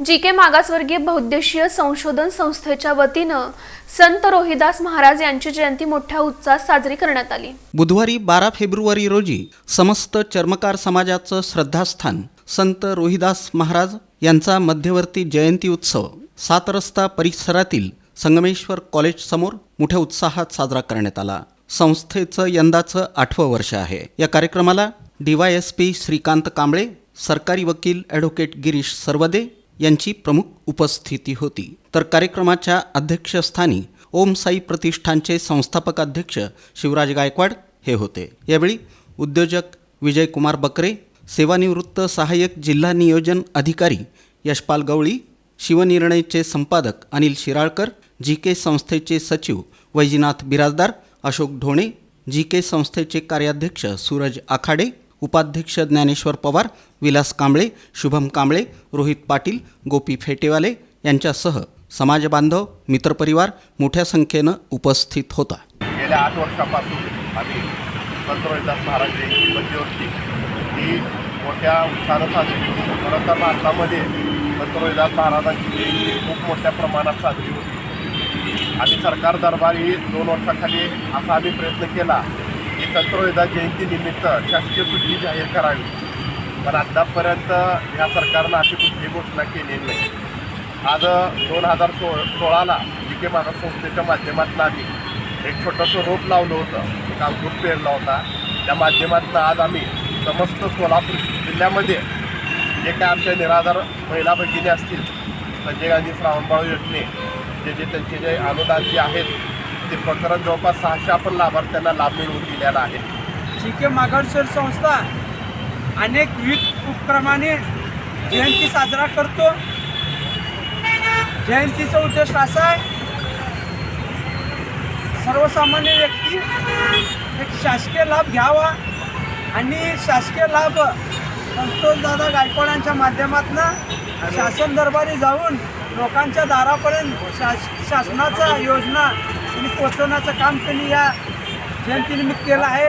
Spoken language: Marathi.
जी के मागासवर्गीय बहुद्देशीय संशोधन संस्थेच्या वतीनं संत रोहिदास महाराज यांची जयंती मोठ्या उत्साहात साजरी करण्यात आली. बुधवारी बारा फेब्रुवारी रोजी समस्त चर्मकार समाजाचं श्रद्धास्थान संत रोहिदास महाराज यांचा मध्यवर्ती जयंती उत्सव सात रस्ता परिसरातील संगमेश्वर कॉलेज समोर मोठ्या उत्साहात साजरा करण्यात आला. संस्थेचं यंदाचं आठवं वर्ष आहे. या कार्यक्रमाला डीवायएसपी श्रीकांत कांबळे सरकारी वकील ॲडव्होकेट गिरीश सरवदे यांची प्रमुख उपस्थिती होती. तर कार्यक्रमाच्या अध्यक्षस्थानी ओम साई प्रतिष्ठानचे संस्थापक अध्यक्ष शिवराज गायकवाड हे होते. यावेळी उद्योजक विजयकुमार बकरे सेवानिवृत्त सहाय्यक जिल्हा नियोजन अधिकारी यशपाल गवळी शिवनिर्णयचे संपादक अनिल शिराळकर जी के संस्थेचे सचिव वैजीनाथ बिराजदार अशोक ढोणे जी के संस्थेचे कार्याध्यक्ष सूरज आखाडे उपाध्यक्ष ज्ञानेश्वर पवार विलास कांबळे शुभम कांबळे रोहित पाटील गोपी फेटेवाले यांच्यासह समाजबांधव मित्रपरिवार मोठ्या संख्येनं उपस्थित होता. गेल्या आठ वर्षापासून आम्ही संत रोहिदास महाराज जयंती ही मोठ्या उत्साहात साजरी करतो खरं तर भारतामध्ये संत रोहिदास महाराजांची जयंती खूप मोठ्या प्रमाणात साजरी होती. आम्ही सरकार दरबारी दोन वर्षाखाली असा आम्ही प्रयत्न केला. की जयंतीनिमित्त शासकीय सुट्टी जाहीर करावी. पण आत्तापर्यंत ह्या सरकारनं अशी कुठलीही घोषणा केलेली नाही. आज दोन हजार सो सोळाला जी के मानव संस्थेच्या माध्यमातून आम्ही एक छोटंसं रोप लावलं होतं. एक अंकुर पेरला होता. त्या माध्यमातून आज आम्ही समस्त सोलापूर जिल्ह्यामध्ये जे काय आमच्या निराधार महिला भगिनी असतील संजय गांधी श्रावणबाळ योजने जे जे त्यांचे जे अनुदान जे आहेत ते प्रकरण जवळपास सहाशे आपण लाभार्थ्यांना लाभ मिळवून दिलेला आहे. जी के मागासवर्गीय संस्था अनेक विविध उपक्रमाने जयंती साजरा करतो. जयंतीचा उद्देश असा आहे सर्वसामान्य व्यक्ती एक शासकीय लाभ घ्यावा आणि शासकीय लाभ संतोषदादा गायकवाडांच्या माध्यमातून शासन दरबारी जाऊन लोकांच्या दारापर्यंत शास शासनाचा योजना आणि पोचवण्याचं काम त्यांनी या जयंतीनिमित्त केलं आहे.